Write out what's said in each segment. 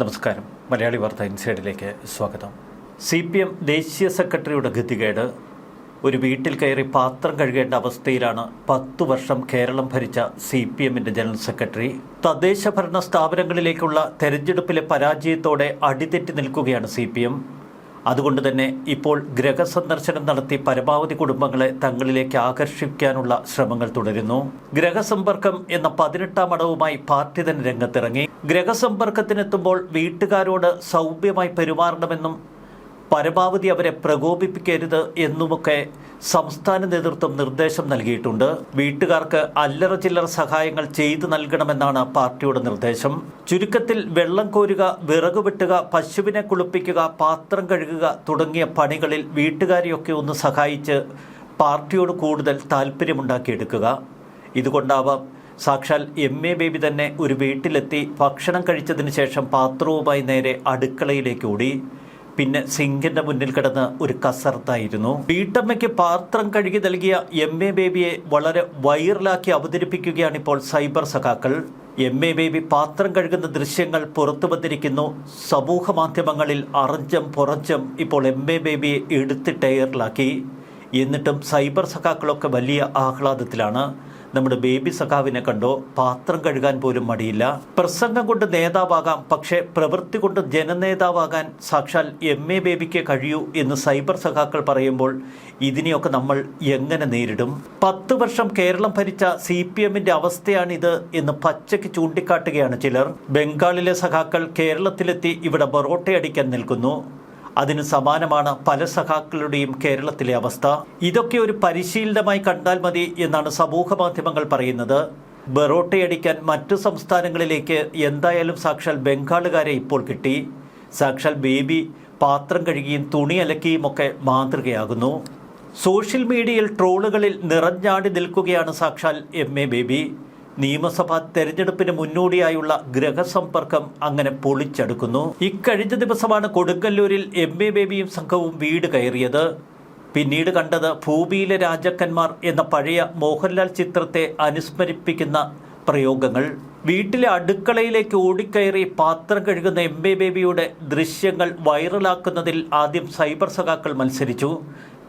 നമസ്കാരം. മലയാളി വാർത്ത ഇൻസൈഡിലേക്ക് സ്വാഗതം. സി പി എം ദേശീയ സെക്രട്ടറിയുടെ ഗതികേട്. ഒരു വീട്ടിൽ കയറി പാത്രം കഴുകേണ്ട അവസ്ഥയിലാണ് പത്തു വർഷം കേരളം ഭരിച്ച സി പി എമ്മിന്റെ ജനറൽ സെക്രട്ടറി. തദ്ദേശ ഭരണ സ്ഥാപനങ്ങളിലേക്കുള്ള തെരഞ്ഞെടുപ്പിലെ പരാജയത്തോടെ അടിതെറ്റി നിൽക്കുകയാണ് സി പി എം അതുകൊണ്ട് തന്നെ ഇപ്പോൾ ഗ്രഹസന്ദർശനം നടത്തി പരമാവധി കുടുംബങ്ങളെ തങ്ങളിലേക്ക് ആകർഷിക്കാനുള്ള ശ്രമങ്ങൾ തുടരുന്നു. ഗ്രഹസമ്പർക്കം എന്ന പതിനെട്ടാം അടവുമായി പാർട്ടി തന്നെ രംഗത്തിറങ്ങി. ഗ്രഹസമ്പർക്കത്തിനെത്തുമ്പോൾ വീട്ടുകാരോട് സൗമ്യമായി പെരുമാറണമെന്നും പരമാവധി അവരെ പ്രകോപിപ്പിക്കരുത് എന്നുമൊക്കെ സംസ്ഥാന നേതൃത്വം നിർദ്ദേശം നൽകിയിട്ടുണ്ട്. വീട്ടുകാർക്ക് അല്ലറ ചില്ലറ സഹായങ്ങൾ ചെയ്തു നൽകണമെന്നാണ് പാർട്ടിയുടെ നിർദ്ദേശം. ചുരുക്കത്തിൽ വെള്ളം കോരുക വിറക് വെട്ടുക പശുവിനെ കുളിപ്പിക്കുക പാത്രം കഴുകുക തുടങ്ങിയ പണികളിൽ വീട്ടുകാരെയൊക്കെ ഒന്ന് സഹായിച്ച് പാർട്ടിയോട് കൂടുതൽ താല്പര്യമുണ്ടാക്കിയെടുക്കുക ഇതുകൊണ്ടാവാം സാക്ഷാൽ എം എ ബേബി തന്നെ ഒരു വീട്ടിലെത്തി ഭക്ഷണം കഴിച്ചതിന് ശേഷം പാത്രവുമായി നേരെ അടുക്കളയിലേക്ക് ഓടി. പിന്നെ സിങ്കിന്റെ മുന്നിൽ കിടന്ന് ഒരു കസർത്തായിരുന്നു. വീട്ടമ്മയ്ക്ക് പാത്രം കഴുകി നൽകിയ എം എ ബേബിയെ വളരെ വൈറലാക്കി അവതരിപ്പിക്കുകയാണ് ഇപ്പോൾ സൈബർ സഖാക്കൾ. എം എ ബേബി പാത്രം കഴുകുന്ന ദൃശ്യങ്ങൾ പുറത്തു വന്നിരിക്കുന്നു. സമൂഹ മാധ്യമങ്ങളിൽ അറഞ്ചം പുറഞ്ചം ഇപ്പോൾ എം എ ബേബിയെ എടുത്ത് ടയറിലാക്കി എന്നിട്ടും സൈബർ സഖാക്കളൊക്കെ വലിയ ആഹ്ലാദത്തിലാണ്. നമ്മുടെ ബേബി സഖാവിനെ കണ്ടോ? പാത്രം കഴുകാൻ പോലും മടിയില്ല. പ്രസംഗം കൊണ്ട് നേതാവാകാം പക്ഷേ പ്രവൃത്തി കൊണ്ട് ജനനേതാവാകാൻ സാക്ഷാൽ എം എ ബേബിക്ക് കഴിയൂ എന്ന് സൈബർ സഖാക്കൾ പറയുമ്പോൾ ഇതിനെയൊക്കെ നമ്മൾ എങ്ങനെ നേരിടും? പത്ത് വർഷം കേരളം ഭരിച്ച സി പി എമ്മിന്റെ അവസ്ഥയാണിത് എന്ന് പച്ചയ്ക്ക് ചൂണ്ടിക്കാട്ടുകയാണ് ചിലർ. ബംഗാളിലെ സഖാക്കൾ കേരളത്തിലെത്തി ഇവിടെ ബൊറോട്ടയടിക്കാൻ നിൽക്കുന്നു. അതിന് സമാനമാണ് പല സഖാക്കളുടെയും കേരളത്തിലെ അവസ്ഥ. ഇതൊക്കെ ഒരു പരിശീലനമായി കണ്ടാൽ മതി എന്നാണ് സമൂഹ മാധ്യമങ്ങൾ പറയുന്നത്. ബറോട്ടയടിക്കാൻ മറ്റു സംസ്ഥാനങ്ങളിലേക്ക് എന്തായാലും സാക്ഷാൽ ബംഗാളുകാരെ ഇപ്പോൾ കിട്ടി. സാക്ഷാൽ ബേബി പാത്രം കഴുകിയും തുണി അലക്കിയും ഒക്കെ മാതൃകയാകുന്നു. സോഷ്യൽ മീഡിയയിൽ ട്രോളുകളിൽ നിറഞ്ഞാടി നിൽക്കുകയാണ് സാക്ഷാൽ എം എ ബേബി. നിയമസഭാ തെരഞ്ഞെടുപ്പിന് മുന്നോടിയായുള്ള ഗ്രഹസമ്പർക്കം അങ്ങനെ പൊളിച്ചെടുക്കുന്നു. ഇക്കഴിഞ്ഞ ദിവസമാണ് കൊടുങ്ങല്ലൂരിൽ എം എ ബേബിയും സംഘവും വീട് കയറിയത്. പിന്നീട് കണ്ടത് ഭൂമിയിലെ രാജാക്കന്മാർ എന്ന പഴയ മോഹൻലാൽ ചിത്രത്തെ അനുസ്മരിപ്പിക്കുന്ന പ്രയോഗങ്ങൾ. വീട്ടിലെ അടുക്കളയിലേക്ക് ഓടിക്കയറി പാത്രം കഴുകുന്ന എം ബേബിയുടെ ദൃശ്യങ്ങൾ വൈറലാക്കുന്നതിൽ ആദ്യം സൈബർ സഖാക്കൾ മത്സരിച്ചു.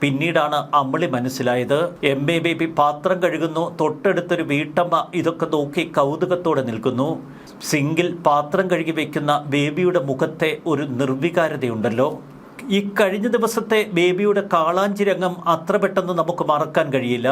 പിന്നീടാണ് അമ്മിളി മനസ്സിലായത്. എം എ ബേബി പാത്രം കഴുകുന്നു തൊട്ടടുത്തൊരു വീട്ടമ്മ ഇതൊക്കെ നോക്കി കൗതുകത്തോടെ നിൽക്കുന്നു. സിങ്കിൽ പാത്രം കഴുകി വെക്കുന്ന ബേബിയുടെ മുഖത്തെ ഒരു നിർവികാരതയുണ്ടല്ലോ. ഈ കഴിഞ്ഞ ദിവസത്തെ ബേബിയുടെ കാളാഞ്ചിരംഗം അത്ര പെട്ടെന്ന് നമുക്ക് മറക്കാൻ കഴിയില്ല.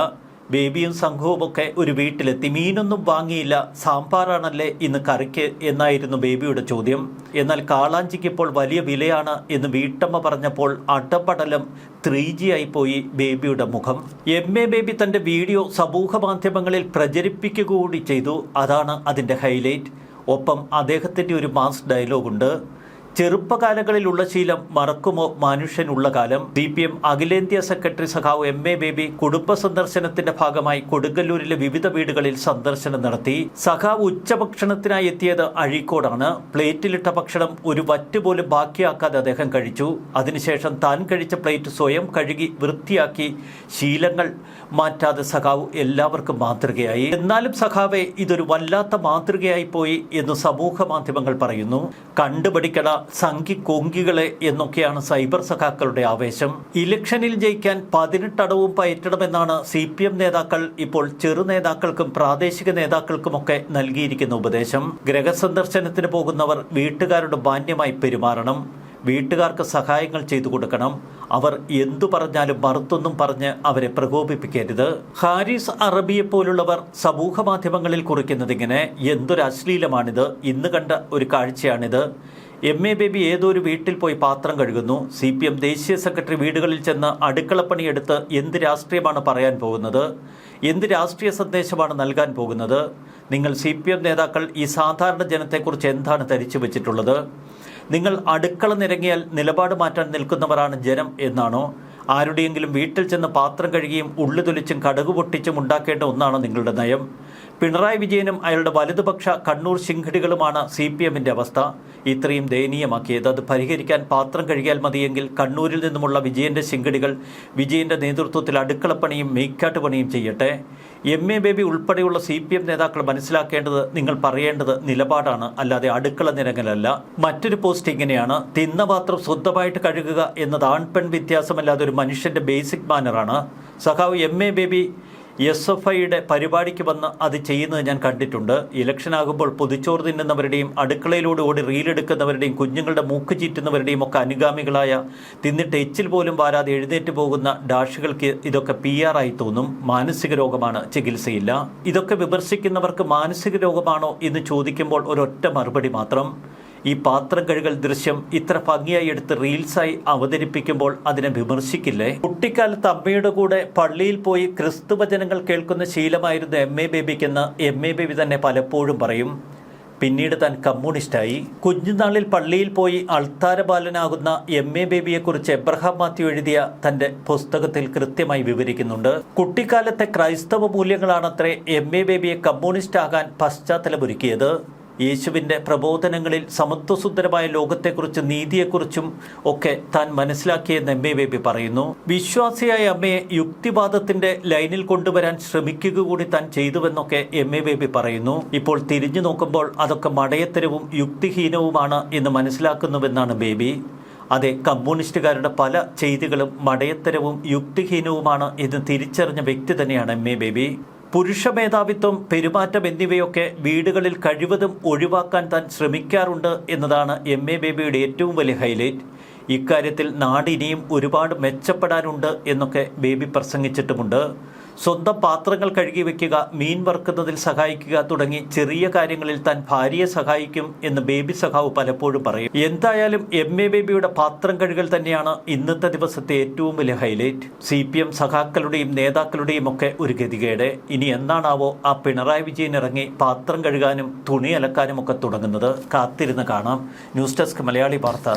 ബേബിയും സംഘവുമൊക്കെ ഒരു വീട്ടിലെത്തി. മീനൊന്നും വാങ്ങിയില്ല. സാമ്പാറാണല്ലേ ഇന്ന് കറിക്ക് എന്നായിരുന്നു ബേബിയുടെ ചോദ്യം. എന്നാൽ കാളാഞ്ചിക്ക് ഇപ്പോൾ വലിയ വിലയാണ് എന്ന് വീട്ടമ്മ പറഞ്ഞപ്പോൾ അടപടലം ത്രീ ജി ആയിപ്പോയി പോയി ബേബിയുടെ മുഖം. എം എ ബേബി തന്റെ വീഡിയോ സമൂഹ മാധ്യമങ്ങളിൽ പ്രചരിപ്പിക്കുക കൂടി ചെയ്തു. അതാണ് അതിന്റെ ഹൈലൈറ്റ്. ഒപ്പം അദ്ദേഹത്തിന്റെ ഒരു മാസ് ഡയലോഗുണ്ട്. ചെറുപ്പകാലങ്ങളിലുള്ള ശീലം മറക്കുമോ മനുഷ്യനുള്ള കാലം? സി പി എം അഖിലേന്ത്യാ സെക്രട്ടറി സഖാവ് എം എ ബേബി കുടുംബ സന്ദർശനത്തിന്റെ ഭാഗമായി കൊടുങ്ങല്ലൂരിലെ വിവിധ വീടുകളിൽ സന്ദർശനം നടത്തി. സഖാവ് ഉച്ചഭക്ഷണത്തിനായി എത്തിയത് അഴീക്കോടാണ്. പ്ലേറ്റിലിട്ട ഭക്ഷണം ഒരു വറ്റ് പോലും ബാക്കിയാക്കാതെ അദ്ദേഹം കഴിച്ചു. അതിനുശേഷം താൻ കഴിച്ച പ്ലേറ്റ് സ്വയം കഴുകി വൃത്തിയാക്കി ശീലങ്ങൾ മാറ്റാതെ സഖാവ് എല്ലാവർക്കും മാതൃകയായി. എന്നാലും സഖാവെ ഇതൊരു വല്ലാത്ത മാതൃകയായി പോയി എന്ന് സമൂഹ മാധ്യമങ്ങൾ പറയുന്നു. കണ്ടുപിടിക്കണ സംഘി കൊങ്കികളെ എന്നൊക്കെയാണ് സൈബർ സഖാക്കളുടെ ആവേശം. ഇലക്ഷനിൽ ജയിക്കാൻ പതിനെട്ടടവും പയറ്റണമെന്നാണ് സി പി എം നേതാക്കൾ ഇപ്പോൾ ചെറു നേതാക്കൾക്കും പ്രാദേശിക നേതാക്കൾക്കുമൊക്കെ നൽകിയിരിക്കുന്ന ഉപദേശം. ഗ്രഹസന്ദർശനത്തിന് പോകുന്നവർ വീട്ടുകാരുടെ മാന്യമായി പെരുമാറണം. വീട്ടുകാർക്ക് സഹായങ്ങൾ ചെയ്തു കൊടുക്കണം. അവർ എന്തു പറഞ്ഞാലും മറുത്തൊന്നും പറഞ്ഞ് അവരെ പ്രകോപിപ്പിക്കരുത്. ഹാരിസ് അറബിയെ പോലുള്ളവർ സമൂഹ മാധ്യമങ്ങളിൽ കുറിക്കുന്നതിങ്ങനെ എന്തൊരു അശ്ലീലമാണിത്. ഇന്ന് കണ്ട ഒരു കാഴ്ചയാണിത്. എം എ ബേബി ഏതോ ഒരു വീട്ടിൽ പോയി പാത്രം കഴുകുന്നു? സി പി എം ദേശീയ സെക്രട്ടറി വീടുകളിൽ ചെന്ന് അടുക്കളപ്പണിയെടുത്ത് എന്ത് രാഷ്ട്രീയമാണ് പറയാൻ പോകുന്നത്? എന്ത് രാഷ്ട്രീയ സന്ദേശമാണ് നൽകാൻ പോകുന്നത്? നിങ്ങൾ സി പി എം നേതാക്കൾ ഈ സാധാരണ ജനത്തെക്കുറിച്ച് എന്താണ് ധരിച്ചു വെച്ചിട്ടുള്ളത്? നിങ്ങൾ അടുക്കള നിരങ്ങിയാൽ നിലപാട് മാറ്റാൻ നിൽക്കുന്നവരാണ് ജനം എന്നാണോ? ആരുടെയെങ്കിലും വീട്ടിൽ ചെന്ന് പാത്രം കഴുകിയും ഉള്ളു തൊലിച്ചും കടുക് പൊട്ടിച്ചും ഉണ്ടാക്കേണ്ട ഒന്നാണോ നിങ്ങളുടെ നയം? പിണറായി വിജയനും അയാളുടെ വലതുപക്ഷ കണ്ണൂർ ശിങ്കടികളുമാണ് സി പി എമ്മിന്റെ അവസ്ഥ. ഇത്രയും ദയനീയമാക്കിയത് അത് പരിഹരിക്കാൻ പാത്രം കഴുകിയാൽ മതിയെങ്കിൽ കണ്ണൂരിൽ നിന്നുമുള്ള വിജയന്റെ ശിങ്കടികൾ വിജയന്റെ നേതൃത്വത്തിൽ അടുക്കളപ്പണിയും മേക്കാട്ട് പണിയും ചെയ്യട്ടെ. എം എ ബേബി ഉൾപ്പെടെയുള്ള സി പി എം നേതാക്കൾ മനസ്സിലാക്കേണ്ടത് നിങ്ങൾ പറയേണ്ടത് നിലപാടാണ് അല്ലാതെ അടുക്കള നിരങ്ങലല്ല. മറ്റൊരു പോസ്റ്റ് ഇങ്ങനെയാണ് തിന്ന പാത്രം സ്വന്തമായിട്ട് കഴുകുക എന്നത് ആൺപെൺ വ്യത്യാസമല്ലാതെ ഒരു മനുഷ്യന്റെ ബേസിക് മാനറാണ്. സഖാവ് M A Baby S F ഐയുടെ പരിപാടിക്ക് വന്ന് അത് ചെയ്യുന്നത് ഞാൻ കണ്ടിട്ടുണ്ട്. ഇലക്ഷൻ ആകുമ്പോൾ പൊതിച്ചോറ് തിന്നുന്നവരുടെയും അടുക്കളയിലൂടെ ഓടി റീലെടുക്കുന്നവരുടെയും കുഞ്ഞുങ്ങളുടെ മൂക്ക് ചീറ്റുന്നവരുടെയും ഒക്കെ അനുഗാമികളായ തിന്നിട്ട് എച്ചിൽ പോലും വാരാതെ എഴുന്നേറ്റ് പോകുന്ന ഡാഷുകൾക്ക് ഇതൊക്കെ പി ആർ ആയി തോന്നും. മാനസിക രോഗമാണ് ചികിത്സയില്ല. ഇതൊക്കെ വിമർശിക്കുന്നവർക്ക് മാനസിക രോഗമാണോ എന്ന് ചോദിക്കുമ്പോൾ ഒരൊറ്റ മറുപടി മാത്രം. ഈ പാത്രം കഴുകൽ ദൃശ്യം ഇത്ര ഭംഗിയായി എടുത്ത് റീൽസായി അവതരിപ്പിക്കുമ്പോൾ അതിനെ വിമർശിക്കില്ലേ? കുട്ടിക്കാലത്ത് അമ്മയുടെ കൂടെ പള്ളിയിൽ പോയി ക്രിസ്തുവചനങ്ങൾ കേൾക്കുന്ന ശീലമായിരുന്നു എം എ ബേബിക്കെന്ന് എം എ ബേബി തന്നെ പലപ്പോഴും പറയും. പിന്നീട് താൻ കമ്മ്യൂണിസ്റ്റായി. കുഞ്ഞുനാളിൽ പള്ളിയിൽ പോയി അൾത്താരബാലനാകുന്ന എം എ ബേബിയെക്കുറിച്ച് എബ്രഹാം മാത്യു എഴുതിയ തന്റെ പുസ്തകത്തിൽ കൃത്യമായി വിവരിക്കുന്നുണ്ട്. കുട്ടിക്കാലത്തെ ക്രൈസ്തവ മൂല്യങ്ങളാണത്രേ എം എ ബേബിയെ കമ്മ്യൂണിസ്റ്റ് ആകാൻ പശ്ചാത്തലമൊരുക്കിയത്. യേശുവിന്റെ പ്രബോധനങ്ങളിൽ സമത്വസുന്ദരമായ ലോകത്തെക്കുറിച്ചും നീതിയെക്കുറിച്ചും ഒക്കെ താൻ മനസ്സിലാക്കിയെന്ന് എം എ ബേബി പറയുന്നു. വിശ്വാസിയായ അമ്മയെ യുക്തിവാദത്തിന്റെ ലൈനിൽ കൊണ്ടുവരാൻ ശ്രമിക്കുക കൂടി താൻ ചെയ്തുവെന്നൊക്കെ എം എ ബേബി പറയുന്നു. ഇപ്പോൾ തിരിഞ്ഞു നോക്കുമ്പോൾ അതൊക്കെ മടയത്തരവും യുക്തിഹീനവുമാണ് എന്ന് മനസ്സിലാക്കുന്നുവെന്നാണ് ബേബി. അതെ കമ്മ്യൂണിസ്റ്റുകാരുടെ പല ചെയ്തികളും മടയത്തരവും യുക്തിഹീനവുമാണ് എന്ന് തിരിച്ചറിഞ്ഞ വ്യക്തി തന്നെയാണ് എം എ ബേബി. പുരുഷ മേധാവിത്വം പെരുമാറ്റം എന്നിവയൊക്കെ വീടുകളിൽ കഴിവതും ഒഴിവാക്കാൻ താൻ ശ്രമിക്കാറുണ്ട് എന്നതാണ് എം എ ബേബിയുടെ ഏറ്റവും വലിയ ഹൈലൈറ്റ് ഇക്കാര്യത്തിൽ നാടിനിയും ഒരുപാട് മെച്ചപ്പെടാനുണ്ട് എന്നൊക്കെ ബേബി പ്രസംഗിച്ചിട്ടുമുണ്ട്. സ്വന്തം പാത്രങ്ങൾ കഴുകി വയ്ക്കുക മീൻ വറുക്കുന്നതിൽ സഹായിക്കുക തുടങ്ങി ചെറിയ കാര്യങ്ങളിൽ താൻ ഭാര്യയെ സഹായിക്കും എന്ന് ബേബി സഖാവ് പലപ്പോഴും പറയും. എന്തായാലും എം എ ബേബിയുടെ പാത്രം കഴുകൽ തന്നെയാണ് ഇന്നത്തെ ദിവസത്തെ ഏറ്റവും വലിയ ഹൈലൈറ്റ് സി പി എം സഖാക്കളുടെയും നേതാക്കളുടെയും ഒക്കെ ഒരു ഗതികേട്. ഇനി എന്താണാവോ ആ പിണറായി വിജയൻ ഇറങ്ങി പാത്രം കഴുകാനും തുണി അലക്കാനും ഒക്കെ തുടങ്ങുന്നത്. കാത്തിരുന്ന് കാണാം. ന്യൂസ് ഡെസ്ക് മലയാളി വാർത്ത.